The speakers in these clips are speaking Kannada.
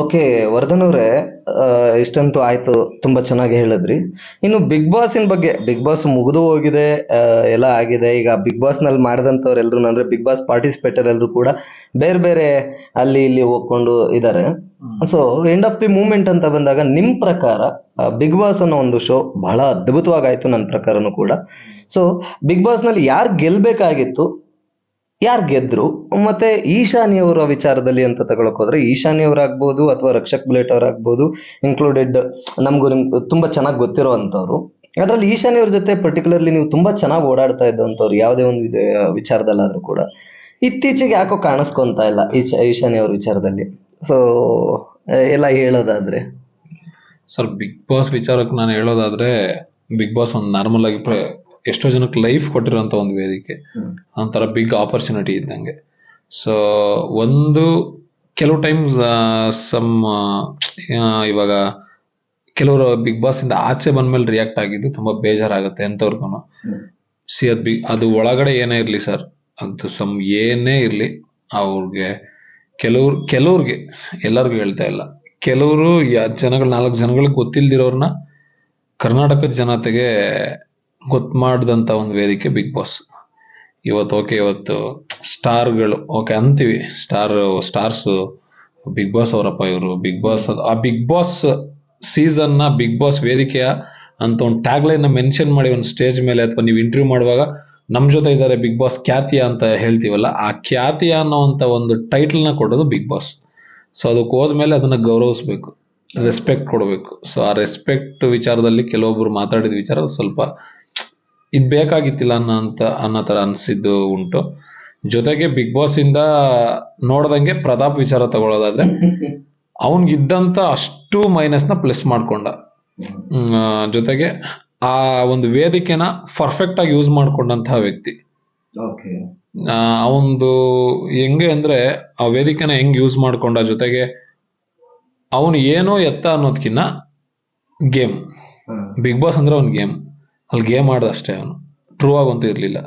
ಓಕೆ ವರ್ಧನ್ ಅವರೇ ಇಷ್ಟಂತೂ ಆಯ್ತು ತುಂಬಾ ಚೆನ್ನಾಗಿ ಹೇಳಿದ್ರಿ. ಇನ್ನು ಬಿಗ್ ಬಾಸಿನ ಬಗ್ಗೆ ಬಿಗ್ ಬಾಸ್ ಮುಗಿದು ಹೋಗಿದೆ ಎಲ್ಲ ಆಗಿದೆ. ಈಗ ಬಿಗ್ ಬಾಸ್ನಲ್ಲಿ ಮಾಡಿದಂಥವ್ರೆಲ್ರು ಅಂದ್ರೆ ಬಿಗ್ ಬಾಸ್ ಪಾರ್ಟಿಸಿಪೇಟರ್ ಎಲ್ಲರೂ ಕೂಡ ಬೇರೆ ಬೇರೆ ಅಲ್ಲಿ ಇಲ್ಲಿ ಹೋಗ್ಕೊಂಡು ಇದ್ದಾರೆ so end of the moment ಅಂತ ಬಂದಾಗ ನಿಮ್ ಪ್ರಕಾರ ಬಿಗ್ ಬಾಸ್ ಅನ್ನೋ ಒಂದು ಶೋ ಬಹಳ ಅದ್ಭುತವಾಗಾಯ್ತು ನನ್ನ ಪ್ರಕಾರನೂ ಕೂಡ. ಸೊ ಬಿಗ್ ಬಾಸ್ನಲ್ಲಿ ಯಾರು ಗೆಲ್ಬೇಕಾಗಿತ್ತು ಯಾರು ಗೆದ್ರು? ಮತ್ತೆ ಈಶಾನಿಯವರ ವಿಚಾರದಲ್ಲಿ ಅಂತ ತಗೊಳಕ್ ಹೋದ್ರೆ ಈಶಾನಿಯವರಾಗ್ಬೋದು ಅಥವಾ ರಕ್ಷಕ್ ಬುಲೆಟ್ ಅವರಾಗ್ಬೋದು ಇನ್ಕ್ಲೂಡೆಡ್ ನಮಗೂ ನಿಮ್ಗೆ ತುಂಬಾ ಚೆನ್ನಾಗಿ ಗೊತ್ತಿರೋ ಅಂಥವ್ರು ಅದರಲ್ಲಿ ಈಶಾನಿ ಅವ್ರ ಜೊತೆ ಪರ್ಟಿಕ್ಯುಲರ್ಲಿ ನೀವು ತುಂಬಾ ಚೆನ್ನಾಗಿ ಓಡಾಡ್ತಾ ಇದ್ದಂಥವ್ರು ಯಾವುದೇ ಒಂದು ವಿಚಾರದಲ್ಲಾದ್ರೂ ಕೂಡ. ಇತ್ತೀಚೆಗೆ ಯಾಕೋ ಕಾಣಿಸ್ಕೊಂತ ಇಲ್ಲ ಈಶಾ ಈಶಾನಿ ಅವ್ರ ವಿಚಾರದಲ್ಲಿ. ಸೊ ಎಲ್ಲ ಹೇಳೋದಾದ್ರೆ? ಸರ್, ಬಿಗ್ ಬಾಸ್ ವಿಚಾರಕ್ಕೆ ನಾನು ಹೇಳೋದಾದ್ರೆ, ಬಿಗ್ ಬಾಸ್ ಒಂದು ನಾರ್ಮಲ್ ಆಗಿ ಎಷ್ಟೋ ಜನಕ್ಕೆ ಲೈಫ್ ಕೊಟ್ಟಿರೋಂಥ ಒಂದು ವೇದಿಕೆ. ಒಂಥರ ಬಿಗ್ ಆಪರ್ಚುನಿಟಿ ಇದ್ದಂಗೆ. ಸೊ ಒಂದು ಕೆಲವು ಟೈಮ್ಸ್ ಸಮ್ ಇವಾಗ ಕೆಲವರು ಬಿಗ್ ಬಾಸ್ ಇಂದ ಆಚೆ ಬಂದ್ಮೇಲೆ ರಿಯಾಕ್ಟ್ ಆಗಿದ್ದು ತುಂಬಾ ಬೇಜಾರಾಗುತ್ತೆ ಎಂತವ್ರಿಗೂ ಸಿ ಅದ್ ಬಿಗ್ ಅದು ಒಳಗಡೆ ಏನೇ ಇರ್ಲಿ ಸರ್ ಅದು ಸಮ್ ಏನೇ ಇರ್ಲಿ ಅವ್ರಿಗೆ ಕೆಲವ್ರು ಕೆಲವ್ರಿಗೆ ಎಲ್ಲರಿಗೂ ಹೇಳ್ತಾ ಇಲ್ಲ. ಕೆಲವರು ಜನಗಳು ನಾಲ್ಕು ಜನಗಳಿಗೆ ಗೊತ್ತಿಲ್ದಿರೋರ್ನ ಕರ್ನಾಟಕದ ಜನತೆಗೆ ಗೊತ್ತು ಮಾಡಿದಂಥ ಒಂದು ವೇದಿಕೆ ಬಿಗ್ ಬಾಸ್ ಇವತ್ತು ಓಕೆ ಇವತ್ತು ಸ್ಟಾರ್ಗಳು ಓಕೆ ಅಂತೀವಿ. ಸ್ಟಾರ್ ಸ್ಟಾರ್ಸ್ ಬಿಗ್ ಬಾಸ್ ಅವರಪ್ಪ ಇವರು. ಬಿಗ್ ಬಾಸ್ ಆ ಬಿಗ್ ಬಾಸ್ ಸೀಸನ್ನ ಬಿಗ್ ಬಾಸ್ ವೇದಿಕೆಯ ಅಂತ ಒಂದು ಟ್ಯಾಗ್ ಲೈನ್ ಮೆನ್ಷನ್ ಮಾಡಿ ಒಂದು ಸ್ಟೇಜ್ ಮೇಲೆ ಅಥವಾ ನೀವು ಇಂಟರ್ವ್ಯೂ ಮಾಡುವಾಗ ನಮ್ಮ ಜೊತೆ ಇದ್ದಾರೆ ಬಿಗ್ ಬಾಸ್ ಖ್ಯಾತಿಯ ಅಂತ ಹೇಳ್ತೀವಲ್ಲ, ಆ ಖ್ಯಾತಿಯ ಅನ್ನೋವಂಥ ಒಂದು ಟೈಟಲ್ನ ಕೊಡೋದು ಬಿಗ್ ಬಾಸ್ ಸೊ ಅದಕ್ಕೆ ಹೋದ್ಮೇಲೆ ಅದನ್ನ ಗೌರವಿಸ್ಬೇಕು ರೆಸ್ಪೆಕ್ಟ್ ಕೊಡಬೇಕು. ಸೊ ಆ ರೆಸ್ಪೆಕ್ಟ್ ವಿಚಾರದಲ್ಲಿ ಕೆಲವೊಬ್ರು ಮಾತಾಡಿದ ವಿಚಾರ ಸ್ವಲ್ಪ ಇದ್ ಬೇಕಾಗಿತ್ತಿಲ್ಲ ಅನ್ನೋ ಅಂತ ಅನ್ನೋ ತರ ಅನಿಸಿದ್ದು ಉಂಟು. ಜೊತೆಗೆ ಬಿಗ್ ಬಾಸ್ ಇಂದ ನೋಡ್ದಂಗೆ ಪ್ರತಾಪ್ ವಿಚಾರ ತಗೊಳ್ಳೋದಾದ್ರೆ ಅವನ್ಗಿದ್ದಂತ ಅಷ್ಟು ಮೈನಸ್ನ ಪ್ಲಸ್ ಮಾಡ್ಕೊಂಡ. ಜೊತೆಗೆ ಆ ಒಂದು ವೇದಿಕೆನ ಪರ್ಫೆಕ್ಟ್ ಆಗಿ ಯೂಸ್ ಮಾಡ್ಕೊಂಡಂತಹ ವ್ಯಕ್ತಿ. ಒಂದು ಹೆಂಗೆ ಅಂದ್ರೆ ಆ ವೇದಿಕೆನ ಹೆಂಗ್ ಯೂಸ್ ಮಾಡ್ಕೊಂಡ ಜೊತೆಗೆ ಅವನು ಏನೋ ಎತ್ತ ಅನ್ನೋದ್ಕಿನ್ನ ಗೇಮ್ ಬಿಗ್ ಬಾಸ್ ಅಂದ್ರೆ ಅವನ್ ಗೇಮ್ ಅಲ್ಲಿ ಗೇಮ್ ಆಡ್ದ ಅಷ್ಟೇ ಅವನು. ಟ್ರೂ ಆಗಂತೂ ಇರ್ಲಿಲ್ಲ.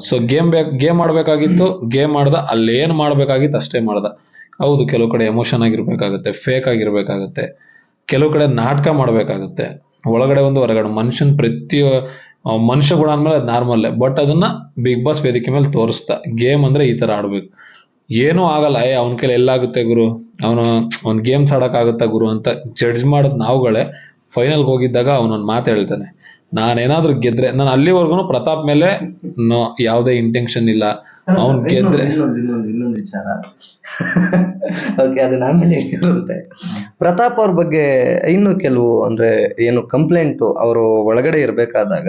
ಸೊ ಗೇಮ್ ಬೇಕ್ ಗೇಮ್ ಆಡ್ಬೇಕಾಗಿತ್ತು ಗೇಮ್ ಮಾಡ್ದ ಅಲ್ಲಿ ಏನ್ ಮಾಡ್ಬೇಕಾಗಿತ್ತು ಅಷ್ಟೇ ಮಾಡ್ದ. ಹೌದು ಕೆಲವು ಕಡೆ ಎಮೋಷನ್ ಆಗಿರ್ಬೇಕಾಗತ್ತೆ ಫೇಕ್ ಆಗಿರ್ಬೇಕಾಗತ್ತೆ ಕೆಲವು ಕಡೆ ನಾಟಕ ಮಾಡ್ಬೇಕಾಗತ್ತೆ. ಒಳಗಡೆ ಒಂದು ಹೊರಗಡೆ ಮನುಷ್ಯನ್ ಪ್ರತಿ ಮನುಷ್ಯ ಗುಣ ಅಂದ್ಮೇಲೆ ಅದು ನಾರ್ಮಲ್ ಬಟ್ ಅದನ್ನ ಬಿಗ್ ಬಾಸ್ ವೇದಿಕೆ ಮೇಲೆ ತೋರಿಸ್ತಾ ಗೇಮ್ ಅಂದ್ರೆ ಈ ತರ ಆಡ್ಬೇಕು. ಏನೂ ಆಗಲ್ಲ ಏ ಅವನ ಕೈಲಿ ಎಲ್ಲಾಗುತ್ತೆ ಗುರು? ಅವನು ಒಂದ್ ಗೇಮ್ಸ್ ಆಡಕ್ ಆಗುತ್ತಾ ಗುರು? ಅಂತ ಜಡ್ಜ್ ಮಾಡೋದ್ ನಾವುಗಳೇ ಫೈನಲ್ ಹೋಗಿದ್ದಾಗ ಅವನೊಂದ್ ಮಾತು ಹೇಳ್ತಾನೆ. ನಾನೇನಾದ್ರೂ ಗೆದ್ರೆ ನಾನು ಅಲ್ಲಿವರೆಗೂ ಪ್ರತಾಪ್ ಮೇಲೆ ಯಾವುದೇ ಇಂಟೆನ್ಷನ್ ಇಲ್ಲ. ಅವ್ನ್ ಗೆದ್ರೆ ಇನ್ನೊಂದು ಇನ್ನೊಂದು ಇನ್ನೊಂದು ವಿಚಾರ. ಓಕೆ ಅದನ್ನ ಆಮೇಲೆ ಇರುತ್ತೆ ಪ್ರತಾಪ್ ಅವ್ರ ಬಗ್ಗೆ ಇನ್ನು ಕೆಲವು ಅಂದ್ರೆ ಏನು ಕಂಪ್ಲೇಂಟ್ ಅವರು ಒಳಗಡೆ ಇರ್ಬೇಕಾದಾಗ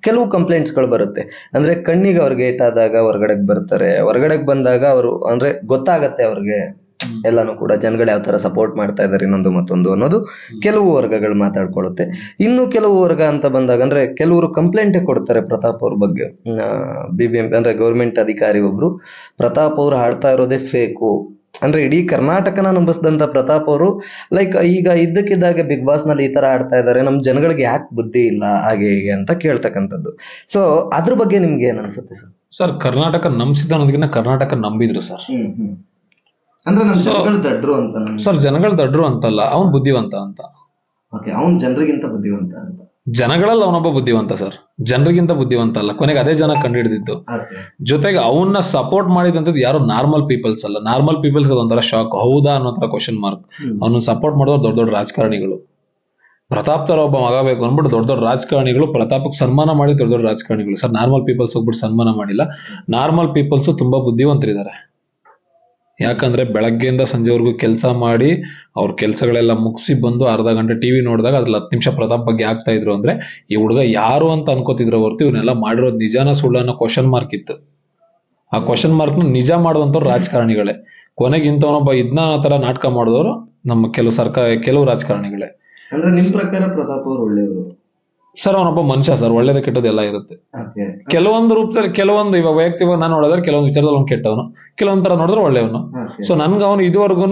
ಕೆಲವು ಕಂಪ್ಲೇಂಟ್ಸ್ಗಳು ಬರುತ್ತೆ. ಅಂದ್ರೆ ಕಣ್ಣಿಗೆ ಅವ್ರಿಗೆ ಏಟಾದಾಗ ಹೊರಗಡೆಗೆ ಬರ್ತಾರೆ. ಹೊರಗಡೆಗೆ ಬಂದಾಗ ಅವರು ಅಂದ್ರೆ ಗೊತ್ತಾಗತ್ತೆ ಅವ್ರಿಗೆ. ಎಲ್ಲಾನು ಕೂಡ ಜನಗಳು ಯಾವ ತರ ಸಪೋರ್ಟ್ ಮಾಡ್ತಾ ಇದ್ದಾರೆ ಇನ್ನೊಂದು ಮತ್ತೊಂದು ಅನ್ನೋದು ಕೆಲವು ವರ್ಗಗಳು ಮಾತಾಡ್ಕೊಳ್ಳುತ್ತೆ. ಇನ್ನು ಕೆಲವು ವರ್ಗ ಅಂತ ಬಂದಾಗ ಅಂದ್ರೆ ಕೆಲವರು ಕಂಪ್ಲೇಂಟ್ ಕೊಡ್ತಾರೆ ಪ್ರತಾಪ್ ಅವ್ರ ಬಗ್ಗೆ. ಬಿ ಬಿ ಎಂ ಅಂದ್ರೆ ಗೌರ್ಮೆಂಟ್ ಅಧಿಕಾರಿ ಒಬ್ರು. ಪ್ರತಾಪ್ ಅವ್ರು ಹಾಡ್ತಾ ಇರೋದೇ ಫೇಕು ಅಂದ್ರೆ ಇಡೀ ಕರ್ನಾಟಕನ ನಂಬಿಸಿದಂತ ಪ್ರತಾಪ್ ಅವರು ಲೈಕ್ ಈಗ ಇದ್ದಕ್ಕಿದ್ದಾಗೆ ಬಿಗ್ ಬಾಸ್ನಲ್ಲಿ ಈ ತರ ಆಡ್ತಾ ಇದ್ದಾರೆ ನಮ್ ಜನಗಳಿಗೆ ಯಾಕೆ ಬುದ್ಧಿ ಇಲ್ಲ ಹಾಗೆ ಹೀಗೆ ಅಂತ ಕೇಳ್ತಕ್ಕಂಥದ್ದು. ಸೊ ಅದ್ರ ಬಗ್ಗೆ ನಿಮ್ಗೆ ಏನ್ ಅನ್ಸುತ್ತೆ ಸರ್? ಸರ್ ಕರ್ನಾಟಕ ನಂಬಿಸಿದ ಅನ್ನೋದಕ್ಕಿಂತ ಕರ್ನಾಟಕ ನಂಬಿದ್ರು ಸರ್. ಹ್ಮ್ ಹ್ಮ್. ಅಂದ್ರೆ ನಮ್ಮ ಜನಗಳು ದಡ್ರು ಅಂತ ನಮ್ಗೆ ಸರ್ ಜನಗಳು ದಡ್ರು ಅಂತಲ್ಲ ಅವನ್ ಬುದ್ಧಿವಂತ ಅಂತ. ಓಕೆ ಅವ್ನ್ ಜನರಿಗಿಂತ ಬುದ್ಧಿವಂತ ಅಂತ. ಜನಗಳಲ್ಲಿ ಅವನೊಬ್ಬ ಬುದ್ಧಿವಂತ ಸರ್ ಜನರಿಗಿಂತ ಬುದ್ಧಿವಂತ ಅಲ್ಲ. ಕೊನೆಗೆ ಅದೇ ಜನ ಕಂಡು ಹಿಡಿದಿತ್ತು ಜೊತೆಗೆ ಅವನ್ನ ಸಪೋರ್ಟ್ ಮಾಡಿದಂಥದ್ದು ಯಾರು? ನಾರ್ಮಲ್ ಪೀಪಲ್ಸ್ ಅಲ್ಲ. ನಾರ್ಮಲ್ ಪೀಪಲ್ಸ್ ಅದೊಂಥರ ಶಾಕ್ ಹೌದಾ ಅನ್ನೋ ತರ ಕ್ವಶನ್ ಮಾರ್ಕ್ ಅವನನ್ನ ಅವನ್ನ ಸಪೋರ್ಟ್ ಮಾಡೋರು ದೊಡ್ಡ ದೊಡ್ಡ ರಾಜಕಾರಣಿಗಳು. ಪ್ರತಾಪ್ ತರ ಒಬ್ಬ ಮಗ ಬೇಕು ಅಂದ್ಬಿಟ್ಟು ದೊಡ್ಡ ದೊಡ್ಡ ರಾಜಕಾರಣಿಗಳು ಪ್ರತಾಪಕ್ಕೆ ಸನ್ಮಾನ ಮಾಡಿ ದೊಡ್ಡ ದೊಡ್ಡ ರಾಜಕಾರಣಿಗಳು. ಸರ್ ನಾರ್ಮಲ್ ಪೀಪಲ್ಸ್ ಹೋಗ್ಬಿಟ್ಟು ಸನ್ಮಾನ ಮಾಡಿಲ್ಲ. ನಾರ್ಮಲ್ ಪೀಪಲ್ಸ್ ತುಂಬಾ ಬುದ್ಧಿವಂತರಿದ್ದಾರೆ ಯಾಕಂದ್ರೆ ಬೆಳಗ್ಗೆಯಿಂದ ಸಂಜೆವರೆಗೂ ಕೆಲಸ ಮಾಡಿ ಅವ್ರ ಕೆಲಸಗಳೆಲ್ಲ ಮುಗಿಸಿ ಬಂದು ಅರ್ಧ ಗಂಟೆ ಟಿವಿ ನೋಡಿದಾಗ ಅದ್ರಲ್ಲಿ ಹತ್ತು ನಿಮಿಷ ಪ್ರತಾಪ್ ಬಗ್ಗೆ ಆಗ್ತಾ ಇದ್ರು ಅಂದ್ರೆ ಈ ಹುಡುಗ ಯಾರು ಅಂತ ಅನ್ಕೋತಿದ್ರು ಹೊರ್ತು ಇವನ್ನೆಲ್ಲ ಮಾಡಿರೋದು ನಿಜಾನ ಸುಳ್ಳು ಅನ್ನೋ ಕ್ವಶನ್ ಮಾರ್ಕ್ ಇತ್ತು. ಆ ಕ್ವಶನ್ ಮಾರ್ಕ್ನ ನಿಜ ಮಾಡುವಂತವ್ರು ರಾಜಕಾರಣಿಗಳೇ. ಕೊನೆಗೆ ಇಂಥವನೊಬ್ಬ ಇದ್ನ ತರ ನಾಟಕ ಮಾಡಿದವರು ನಮ್ಮ ಕೆಲವು ಸರ್ಕಾರ, ಕೆಲವು ರಾಜಕಾರಣಿಗಳೇ. ಅಂದ್ರೆ ನಿಮ್ ಪ್ರಕಾರ ಪ್ರತಾಪ್ ಅವರು ಒಳ್ಳೆಯವರು? ಸರ್ ಅವನೊಬ್ಬ ಮನುಷ್ಯ ಸರ್ ಒಳ್ಳೇದು ಕೆಟ್ಟದ್ದು ಎಲ್ಲ ಇರುತ್ತೆ. ಕೆಲವೊಂದು ರೂಪದಲ್ಲಿ ಕೆಲವೊಂದು ಇವಾಗ ವೈಯಕ್ತಿಕವಾಗಿ ನಾನು ನೋಡಿದ್ರೆ ಕೆಲವೊಂದು ವಿಚಾರದಲ್ಲಿ ಅವ್ನು ಕೆಟ್ಟವನು ಕೆಲವೊಂದ್ ತರ ನೋಡಿದ್ರೆ ಒಳ್ಳೆಯವನು. ಸೊ ನನ್ಗೆ ಅವನು ಇದುವರೆಗೂ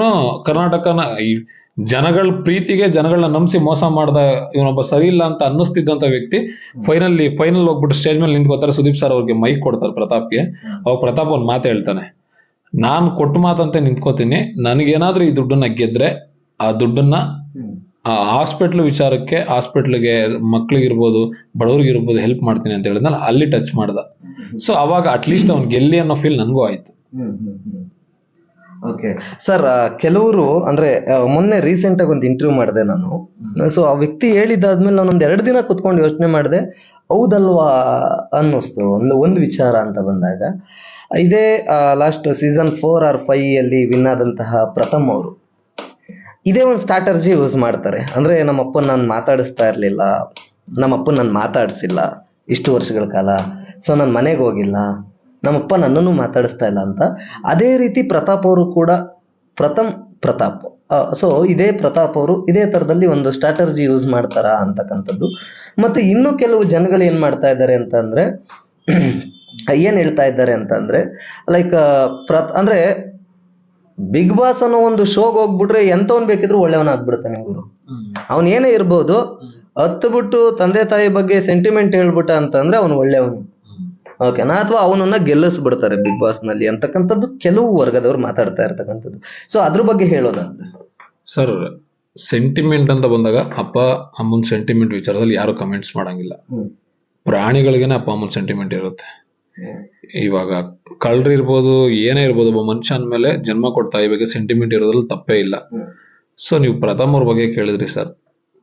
ಕರ್ನಾಟಕನ ಈ ಜನಗಳ ಪ್ರೀತಿಗೆ ಜನಗಳನ್ನ ನಂಬಿಸಿ ಮೋಸ ಮಾಡ್ದ ಇವನೊಬ್ಬ ಸರಿ ಇಲ್ಲ ಅಂತ ಅನ್ನಿಸ್ತಿದ್ದಂತ ವ್ಯಕ್ತಿ ಫೈನಲ್ ಫೈನಲ್ ಹೋಗ್ಬಿಟ್ಟು ಸ್ಟೇಜ್ ಮೇಲೆ ನಿಂತ್ಕೋತಾರೆ ಸುದೀಪ್ ಸರ್ ಅವ್ರಿಗೆ ಮೈಕ್ ಕೊಡ್ತಾರೆ ಪ್ರತಾಪ್ಗೆ. ಅವಾಗ ಪ್ರತಾಪ್ ಒಂದ್ ಮಾತು ಹೇಳ್ತಾನೆ ನಾನು ಕೊಟ್ಟು ಮಾತಂತೆ ನಿಂತ್ಕೋತೀನಿ ನನಗೇನಾದ್ರೂ ಈ ದುಡ್ಡನ್ನ ಗೆದ್ರೆ ಆ ದುಡ್ಡನ್ನ ಆ ಹಾಸ್ಪಿಟ್ಲ್ ವಿಚಾರಕ್ಕೆ ಹಾಸ್ಪಿಟ್ಲ್ಗೆ ಮಕ್ಳಿಗಿರ್ಬೋದು ಬಡವ್ರಿಗಿರ್ಬೋದು ಹೆಲ್ಪ್ ಮಾಡ್ತೀನಿ ಅಂತ ಹೇಳಿದ್ನಲ್ಲ ಅಲ್ಲಿ ಟಚ್ ಮಾಡ್ದ. ಸೊ ಅವಾಗ ಅಟ್ಲೀಸ್ಟ್ ಅವ್ನು ಗೆಲ್ಲಿ ಅನ್ನೋ ಫೀಲ್ ನನಗೂ ಆಯ್ತು. ಓಕೆ ಸರ್ ಕೆಲವರು ಅಂದ್ರೆ ಮೊನ್ನೆ ರೀಸೆಂಟ್ ಆಗಿ ಒಂದು ಇಂಟರ್ವ್ಯೂ ಮಾಡಿದೆ ನಾನು. ಸೊ ಆ ವ್ಯಕ್ತಿ ಹೇಳಿದ್ದಾದ್ಮೇಲೆ ನಾನು ಒಂದು ಎರಡು ದಿನ ಕುತ್ಕೊಂಡು ಯೋಚನೆ ಮಾಡಿದೆ ಹೌದಲ್ವಾ ಅನ್ನಿಸ್ತು ಒಂದು ಒಂದು ವಿಚಾರ ಅಂತ ಬಂದಾಗ ಇದೇ last season four or five ಅಲ್ಲಿ ವಿನ್ ಆದಂತಹ ಪ್ರಥಮ್ ಅವರು. ಇದೇ ಒಂದು ಸ್ಟ್ರಾಟರ್ಜಿ ಯೂಸ್ ಮಾಡ್ತಾರೆ. ಅಂದ್ರೆ ನಮ್ಮಪ್ಪನ ನಾನು ಮಾತಾಡಿಸ್ತಾ ಇರಲಿಲ್ಲ, ನಮ್ಮಪ್ಪನ ನಾನು ಮಾತಾಡಿಸಿಲ್ಲ ಇಷ್ಟು ವರ್ಷಗಳ ಕಾಲ ಸೊ ನಾನು ಮನೆಗೆ ಹೋಗಿಲ್ಲ, ನಮ್ಮಪ್ಪ ನನ್ನನ್ನು ಮಾತಾಡಿಸ್ತಾ ಇಲ್ಲ ಅಂತ. ಅದೇ ರೀತಿ ಪ್ರತಾಪ್ ಅವರು ಕೂಡ ಪ್ರಥಮ್ ಪ್ರತಾಪ್ ಸೊ ಇದೇ ಪ್ರತಾಪ್ ಅವರು ಇದೇ ಥರದಲ್ಲಿ ಒಂದು ಸ್ಟ್ರಾಟರ್ಜಿ ಯೂಸ್ ಮಾಡ್ತಾರಾ ಅಂತಕ್ಕಂಥದ್ದು. ಮತ್ತೆ ಇನ್ನು ಕೆಲವು ಜನಗಳು ಏನು ಮಾಡ್ತಾ ಇದ್ದಾರೆ ಅಂತಂದರೆ, ಏನು ಹೇಳ್ತಾ ಇದ್ದಾರೆ ಅಂತಂದರೆ ಲೈಕ್ ಪ್ರತ್ ಅಂದ್ರೆ ಬಿಗ್ ಬಾಸ್ ಅನ್ನೋ ಒಂದು ಶೋಗೆ ಹೋಗ್ಬಿಟ್ರೆ ಎಂತವನ್ ಬೇಕಿದ್ರು ಒಳ್ಳೆಯವನಾಗ್ಬಿಡ್ತಾನೆ ಗುರು ಅವನ್ ಏನೇ ಇರ್ಬೋದು ಹತ್ತು ಬಿಟ್ಟು ತಂದೆ ತಾಯಿ ಬಗ್ಗೆ ಸೆಂಟಿಮೆಂಟ್ ಹೇಳ್ಬಿಟ್ಟ ಅಂತಂದ್ರೆ ಅವನು ಒಳ್ಳೆಯವನು ಓಕೆನಾ ಅಥವಾ ಅವನನ್ನ ಗೆಲ್ಲಿಸ್ಬಿಡ್ತಾರೆ ಬಿಗ್ ಬಾಸ್ನಲ್ಲಿ ಅಂತಕ್ಕಂಥದ್ದು ಕೆಲವು ವರ್ಗದವ್ರು ಮಾತಾಡ್ತಾ ಇರ್ತಕ್ಕಂಥದ್ದು. ಸೊ ಅದ್ರ ಬಗ್ಗೆ ಹೇಳೋದಾದ್ರೆ. ಸರ್ ಸೆಂಟಿಮೆಂಟ್ ಅಂತ ಬಂದಾಗ ಅಪ್ಪ ಅಮ್ಮನ್ ಸೆಂಟಿಮೆಂಟ್ ವಿಚಾರದಲ್ಲಿ ಯಾರು ಕಮೆಂಟ್ಸ್ ಮಾಡಂಗಿಲ್ಲ. ಪ್ರಾಣಿಗಳಿಗೇನೆ ಅಪ್ಪ ಅಮ್ಮನ್ ಸೆಂಟಿಮೆಂಟ್ ಇರುತ್ತೆ. ಇವಾಗ ಕಳ್ಳರ್ ಇರ್ಬೋದು ಏನೇ ಇರ್ಬೋದು ಒಬ್ಬ ಮನುಷ್ಯ ಅಂದ್ಮೇಲೆ ಜನ್ಮ ಕೊಡ್ತಾ ಇವಾಗ ಸೆಂಟಿಮೆಂಟ್ ಇರೋದ್ರಲ್ಲಿ ತಪ್ಪೇ ಇಲ್ಲ. ಸೊ ನೀವು ಪ್ರಥಮ್ ಅವ್ರ ಬಗ್ಗೆ ಕೇಳಿದ್ರಿ ಸರ್.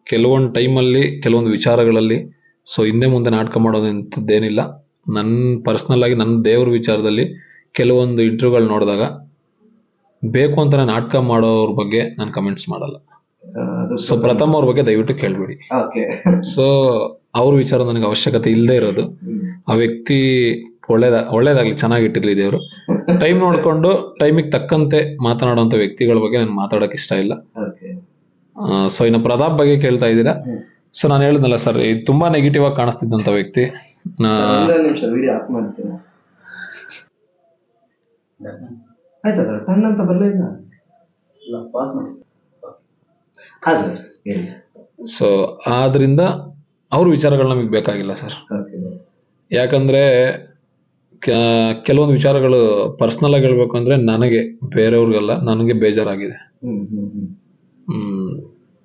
ಕೆಲವೊಂದು ಟೈಮಲ್ಲಿ ಕೆಲವೊಂದು ವಿಚಾರಗಳಲ್ಲಿ ಸೊ ಹಿಂದೆ ಮುಂದೆ ನಾಟಕ ಮಾಡೋದಂಥದ್ದೇನಿಲ್ಲ ನನ್ನ ಪರ್ಸ್ನಲ್ ಆಗಿ ನನ್ನ ದೇವ್ರ ವಿಚಾರದಲ್ಲಿ ಕೆಲವೊಂದು ಇಂಟರ್ವ್ಯೂಗಳು ನೋಡಿದಾಗ ಬೇಕು ಅಂತ ನಾಟಕ ಮಾಡೋರ ಬಗ್ಗೆ ನಾನು ಕಮೆಂಟ್ಸ್ ಮಾಡಲ್ಲ. ಸೊ ಪ್ರಥಮ್ ಅವ್ರ ಬಗ್ಗೆ ದಯವಿಟ್ಟು ಕೇಳ್ಬಿಡಿ. ಸೊ ಅವ್ರ ವಿಚಾರ ನನಗೆ ಅವಶ್ಯಕತೆ ಇಲ್ಲದೆ ಇರೋದು. ಆ ವ್ಯಕ್ತಿ ಒಳ್ಳೇದ ಒಳ್ಳೇದಾಗ್ಲಿ ಚೆನ್ನಾಗಿಟ್ಟಿರ್ಲಿ ದೇವರು. ಟೈಮ್ ನೋಡ್ಕೊಂಡು ಟೈಮಿಗೆ ತಕ್ಕಂತೆ ಮಾತನಾಡುವಂತ ವ್ಯಕ್ತಿಗಳ ಬಗ್ಗೆ ನಾನು ಮಾತಾಡಕ್ ಇಷ್ಟ ಇಲ್ಲ. ಓಕೆ ಸೊ ಇನ್ನು ಪ್ರತಾಪ್ ಬಗ್ಗೆ ಕೇಳ್ತಾ ಇದ್ದೀರಾ? ಸೊ ನಾನು ಹೇಳಿದ್ನಲ್ಲ ಸರ್ ಇದು ತುಂಬಾ ನೆಗೆಟಿವ್ ಆಗಿ ಕಾಣಿಸ್ತಿದ್ದಂತ ವ್ಯಕ್ತಿ. ಆ, ನಿಮಿಷ ವಿಡಿಯೋ ಆಫ್ ಮಾಡ್ತೀನಿ. ಆಯ್ತಾ ಸರ್ ಟನ್ ಬರಲಿಲ್ಲ ಇಲ್ಲ? ಪಾಸ್ ಮಾಡಿ. ಹಾ ಸರ್ ಹೇಳಿ ಸರ್ ಸೊ ಆದ್ರಿಂದ ಅವ್ರ ವಿಚಾರಗಳು ನಮಗೆ ಬೇಕಾಗಿಲ್ಲ ಸರ್ ಯಾಕಂದ್ರೆ ಕೆಲವೊಂದು ವಿಚಾರಗಳು ಪರ್ಸನಲ್ ಆಗಿ ಹೇಳ್ಬೇಕು ಅಂದ್ರೆ ನನಗೆ ಬೇರೆಯವ್ರಿಗೆಲ್ಲ ನನಗೆ ಬೇಜಾರಾಗಿದೆ. ಹ್ಮ್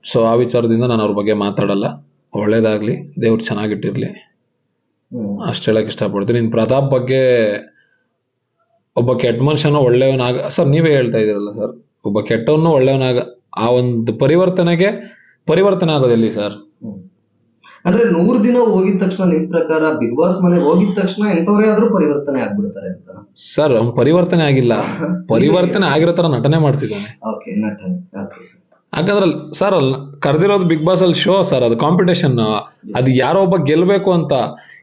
ಸೊ ಆ ವಿಚಾರದಿಂದ ನಾನು ಅವ್ರ ಬಗ್ಗೆ ಮಾತಾಡಲ್ಲ. ಒಳ್ಳೇದಾಗ್ಲಿ ದೇವ್ರು ಚೆನ್ನಾಗಿಟ್ಟಿರ್ಲಿ. ಅಷ್ಟು ಹೇಳಕ್ ಇಷ್ಟಪಡ್ತೀನಿ. ನಿನ್ ಪ್ರತಾಪ್ ಬಗ್ಗೆ ಒಬ್ಬ ಕೆಟ್ಟ ಮನುಷ್ಯನ ಒಳ್ಳೆಯವನಾಗ ಸರ್ ನೀವೇ ಹೇಳ್ತಾ ಇದೀರಲ್ಲ ಸರ್ ಒಬ್ಬ ಕೆಟ್ಟವನು ಒಳ್ಳೆಯವನಾಗ ಆ ಒಂದು ಪರಿವರ್ತನೆಗೆ ಪರಿವರ್ತನೆ ಆಗೋದೆಲ್ಲಿ ಸರ್. ಅಂದ್ರೆ ನೂರ್ ದಿನ ಹೋಗಿದ ತಕ್ಷಣ ನಿಮ್ ಪ್ರಕಾರ ಬಿಗ್ ಬಾಸ್ ಮನೆ ಹೋಗಿದ ತಕ್ಷಣ ಎಂತವ್ರೇ ಆದ್ರೂ ಪರಿವರ್ತನೆ ಆಗ್ಬಿಡ್ತಾರೆ ಅಂತ? ಸರ್ ಅವ್ನು ಪರಿವರ್ತನೆ ಆಗಿಲ್ಲ. ಪರಿವರ್ತನೆ ಆಗಿರೋ ತರ ನಟನೆ ಮಾಡ್ತಿದ್ದಾನೆ. ಓಕೆ ನಟನೆ. Okay sir. ಯಾಕಂದ್ರೆ ಸರ್ ಅಲ್ಲಿ ಕರೆದಿರೋದು ಬಿಗ್ ಬಾಸ್ ಅಲ್ಲಿ ಶೋ ಸರ್ ಅದು ಕಾಂಪಿಟೇಷನ್ ಅದು ಯಾರೋ ಒಬ್ಬ ಗೆಲ್ಬೇಕು ಅಂತ.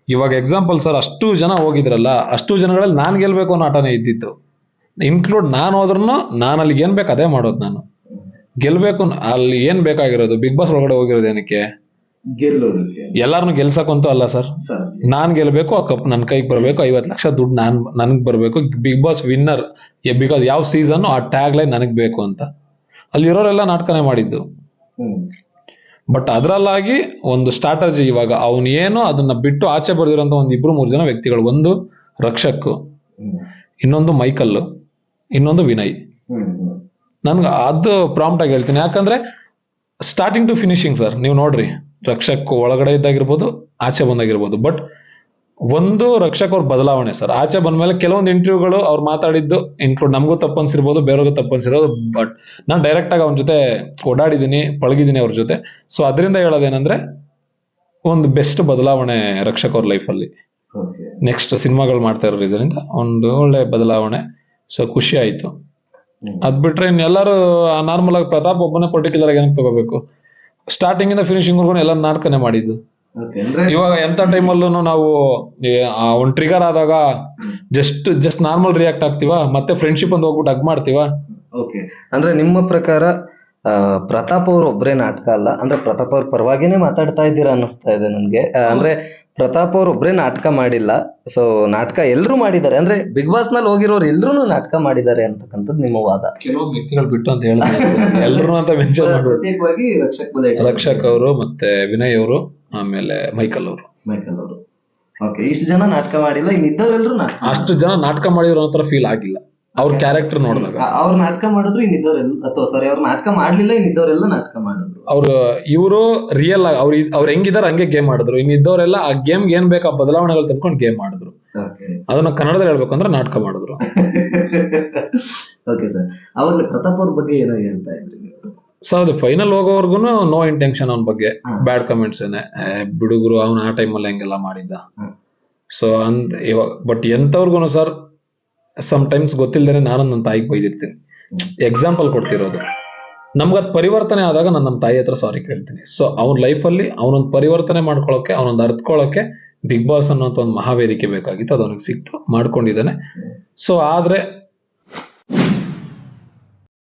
ಇವಾಗ ಎಕ್ಸಾಂಪಲ್ ಸರ್ ಅಷ್ಟು ಜನ ಹೋಗಿದ್ರಲ್ಲ ಅಷ್ಟು ಜನಗಳಲ್ಲಿ ನಾನ್ ಗೆಲ್ಬೇಕು ಅನ್ನೋ ಆಟನೇ ಇದ್ದಿತ್ತು. ಇನ್ಕ್ಲೂಡ್ ನಾನು ಹೋದ್ರು ನಾನು ಅಲ್ಲಿ ಏನ್ ಬೇಕು ಅದೇ ಮಾಡೋದು ನಾನು. ಗೆಲ್ಬೇಕು ಅಲ್ಲಿ ಏನ್ ಬೇಕಾಗಿರೋದು? ಬಿಗ್ ಬಾಸ್ ಒಳಗಡೆ ಹೋಗಿರೋದು ಏನಕ್ಕೆ? ಗೆಲ್ಲೋದಕ್ಕೆ. ಎಲ್ಲಾರನು ಗೆಲ್ಸಕ್ಕಂತೂ ಅಲ್ಲ ಸರ್. ಸರ್. ನಾನ್ ಗೆಲ್ಬೇಕು ಆ ಕಪ್ ನನ್ ಕೈಗೆ ಬರಬೇಕು ಐವತ್ತು ಲಕ್ಷ ದುಡ್ಡು ನಾನ್ ನನಗ್ ಬರಬೇಕು ಬಿಗ್ ಬಾಸ್ ವಿನ್ನರ್ ಬಿಕಾಸ್ ಯಾವ ಸೀಸನ್ ಆ ಟ್ಯಾಗ್ ಲೈನ್ ನನಗ್ ಬೇಕು ಅಂತ. ಅಲ್ಲಿರೋರೆಲ್ಲ ನಾಟಕನೇ ಮಾಡಿದ್ದು. ಹ್ಮ್. ಬಟ್ ಅದರಲ್ಲಾಗಿ ಒಂದು ಸ್ಟ್ರಾಟಜಿ ಇವಾಗ ಅವನು ಏನು ಅದನ್ನ ಬಿಟ್ಟು ಆಚೆ ಬರ್ದಿರೋಂತ ಒಂದು ಇಬ್ರು ಮೂರು ಜನ ವ್ಯಕ್ತಿಗಳು ಒಂದು ರಕ್ಷಕ್ ಇನ್ನೊಂದು ಮೈಕಲ್ ಇನ್ನೊಂದು ವಿನಯ್. ನನ್ಗೆ ಅದು ಪ್ರಾಂಪ್ಟ್ ಆಗಿ ಹೇಳ್ತೀನಿ. ಯಾಕಂದ್ರೆ ಸ್ಟಾರ್ಟಿಂಗ್ ಟು ಫಿನಿಶಿಂಗ್ ಸರ್ ನೀವು ನೋಡ್ರಿ. ರಕ್ಷಕ್ ಒಳಗಡೆ ಇದ್ದಾಗಿರ್ಬೋದು ಆಚೆ ಬಂದಾಗಿರ್ಬೋದು. ಬಟ್ ಒಂದು ರಕ್ಷಕ್ ಅವ್ರ ಬದಲಾವಣೆ ಸರ್. ಆಚೆ ಬಂದ್ಮೇಲೆ ಕೆಲವೊಂದು ಇಂಟರ್ವ್ಯೂಗಳು ಅವ್ರು ಮಾತಾಡಿದ್ದು ಇನ್ಕ್ಲೂಡ್ ನಮಗೂ ತಪ್ಪನ್ಸಿರ್ಬೋದು ಬೇರೆಗೂ ಬೇರೆಯವ್ರಿಗೂ ತಪ್ಪು ಅನ್ಸಿರೋದು ಬಟ್ ನಾನು ಡೈರೆಕ್ಟ್ ಆಗಿ ಅವನ ಜೊತೆ ಓಡಾಡಿದ್ದೀನಿ ಪಳಗಿದ್ದೀನಿ ಅವ್ರ ಜೊತೆ. ಸೊ ಅದರಿಂದ ಹೇಳೋದೇನಂದ್ರೆ ಒಂದು ಬೆಸ್ಟ್ ಬದಲಾವಣೆ ರಕ್ಷಕ್ ಅವ್ರ ಲೈಫಲ್ಲಿ ನೆಕ್ಸ್ಟ್ ಸಿನಿಮಾಗಳು ಮಾಡ್ತಾ ಇರೋ ರೀಸನ್ ಇಂದ ಒಂದು ಒಳ್ಳೆ ಬದಲಾವಣೆ. ಸೊ ಖುಷಿ ಆಯ್ತು. ಅದ್ ಬಿಟ್ರೆ ಇನ್ನೆಲ್ಲರೂ ನಾರ್ಮಲ್ ಆಗಿ ಪ್ರತಾಪ್ ಒಬ್ಬನೇ ಪರ್ಟಿಕ್ಯುಲರ್ ಆಗಿ ಏನಕ್ಕೆ ತಗೋಬೇಕು? ಸ್ಟಾರ್ಟಿಂಗ್ ಇಂದ ಫಿನಿಶಿಂಗ್ ವರ್ಗು ಎಲ್ಲ ನಾಟಕನೇ ಮಾಡಿದ್ದು. ಇವಾಗ ಎಂತ ಟೈಮಲ್ಲೂ ನಾವು ಒಂದ್ ಟ್ರಿಗರ್ ಆದಾಗ ಜಸ್ಟ್ ಜಸ್ಟ್ ನಾರ್ಮಲ್ ರಿಯಾಕ್ಟ್ ಆಗ್ತೀವಾ ಮತ್ತೆ ಫ್ರೆಂಡ್ಶಿಪ್ ಅಂತ ಹೋಗ್ಬಿಟ್ಟು ಹಗ್ ಮಾಡ್ತೀವಾ. ಓಕೆ ಅಂದ್ರೆ ನಿಮ್ಮ ಪ್ರಕಾರ ಪ್ರತಾಪ್ ಅವ್ರ ಒಬ್ಬರೇ ನಾಟಕ ಅಲ್ಲ. ಅಂದ್ರೆ ಪ್ರತಾಪ್ ಅವ್ರ ಪರವಾಗಿನೇ ಮಾತಾಡ್ತಾ ಇದ್ದೀರಾ ಅನ್ನಿಸ್ತಾ ಇದೆ ನನ್ಗೆ. ಅಂದ್ರೆ ಪ್ರತಾಪ್ ಅವ್ರ ಒಬ್ಬರೇ ನಾಟಕ ಮಾಡಿಲ್ಲ. ಸೊ ನಾಟಕ ಎಲ್ಲರೂ ಮಾಡಿದ್ದಾರೆ. ಅಂದ್ರೆ ಬಿಗ್ ಬಾಸ್ನಲ್ಲಿ ಹೋಗಿರೋರು ಎಲ್ಲರೂ ನಾಟಕ ಮಾಡಿದ್ದಾರೆ ಅಂತಕ್ಕಂಥದ್ದು ನಿಮ್ಮ ವಾದ. ಕೆಲವು ವ್ಯಕ್ತಿಗಳು ಬಿಟ್ಟು ಅಂತ ಹೇಳಿದ್ರೆ ಎಲ್ರು ಅಂತ ಮೆನ್ಷನ್ ಮಾಡ್ಬಿಟ್ಟು. ಪ್ರತ್ಯೇಕವಾಗಿ ರಕ್ಷಕ್ ರಕ್ಷಕ್ ಅವರು ಮತ್ತೆ ವಿನಯ್ ಅವರು ಆಮೇಲೆ ಮೈಕಲ್ ಅವರು. ಮೈಕಲ್ ಅವರು. ಓಕೆ ಇಷ್ಟು ಜನ ನಾಟಕ ಮಾಡಿಲ್ಲ ಇನ್ನಿದ್ದವರೆಲ್ಲರೂ ಅಷ್ಟು ಜನ ನಾಟಕ ಮಾಡಿರೋ ಫೀಲ್ ಆಗಿಲ್ಲ. ಅವ್ರ ಕ್ಯಾರೆಕ್ಟರ್ ನೋಡಿದಾಗ. ಅವ್ರ ನಾಟಕ ಮಾಡಿದ್ರು ಇನ್ನಿದ್ದವರೆಲ್ಲ ಅಥವಾ ಸಾರಿ ಅವ್ರ ನಾಟಕ ಮಾಡ್ಲಿಲ್ಲ ಇನ್ನಿದ್ದವರೆಲ್ಲ ನಾಟಕ ಮಾಡಿದ್ರು. ಅವ್ರ ಇವರು ರಿಯಲ್ ಆಗಿ ಅವ್ರ ಅವ್ರು ಹೆಂಗಿದಾರೆ ಹಂಗೆ ಗೇಮ್ ಮಾಡಿದ್ರು. ಇನ್ನಿದ್ದವರೆಲ್ಲ ಆ ಗೇಮ್ ಏನ್ ಬೇಕಾ ಆ ಬದಲಾವಣೆಗಳು ತಂದ್ಕೊಂಡು ಗೇಮ್ ಮಾಡಿದ್ರು. ಅದನ್ನ ಕನ್ನಡದಲ್ಲಿ ಹೇಳ್ಬೇಕಂದ್ರೆ ನಾಟಕ ಮಾಡಿದ್ರು. ಓಕೆ ಸರ್ ಅವಾಗ ಪ್ರತಾಪ್ ಅವ್ರ ಬಗ್ಗೆ ಏನೋ ಹೇಳ್ತಾ ಇದ್ರಿ ಸರ್ ಅದು ಫೈನಲ್ ಹೋಗೋವರ್ಗು ನೋ ಇಂಟೆನ್ಷನ್ ಅವನ ಬಗ್ಗೆ. ಬ್ಯಾಡ್ ಕಮೆಂಟ್ಸ್ ಏನೆ. ಬಿಡುಗರು ಅವನ ಆ ಟೈಮಲ್ಲಿ ಹೆಂಗೆಲ್ಲ ಮಾಡಿದ್ದ. ಸೊ ಅಂದ್ ಇವಾಗ ಬಟ್ ಎಂತವ್ರಿಗೂ ಸರ್ ಸಮ್ ಟೈಮ್ಸ್ ಗೊತ್ತಿಲ್ದೇನೆ ನಾನು ನನ್ನ ತಾಯಿಗೆ ಬೈದಿರ್ತೀನಿ. ಎಕ್ಸಾಂಪಲ್ ಕೊಡ್ತಿರೋದು. ನಮ್ಗದ್ ಪರಿವರ್ತನೆ ಆದಾಗ ನಾನು ನಮ್ಮ ತಾಯಿ ಹತ್ರ ಸಾರಿ ಕೇಳ್ತೀನಿ. ಸೊ ಅವ್ನ ಲೈಫಲ್ಲಿ ಅವನೊಂದು ಪರಿವರ್ತನೆ ಮಾಡ್ಕೊಳ್ಳೋಕೆ ಅವನೊಂದು ಅರ್ಥಕೊಳ್ಳೋಕೆ ಬಿಗ್ ಬಾಸ್ ಅನ್ನೋಂಥ ಒಂದು ಮಹಾವೇದಿಕೆ ಬೇಕಾಗಿತ್ತು, ಅದು ಅವನಿಗೆ ಸಿಕ್ತು, ಮಾಡ್ಕೊಂಡಿದ್ದಾನೆ. ಸೊ ಆದ್ರೆ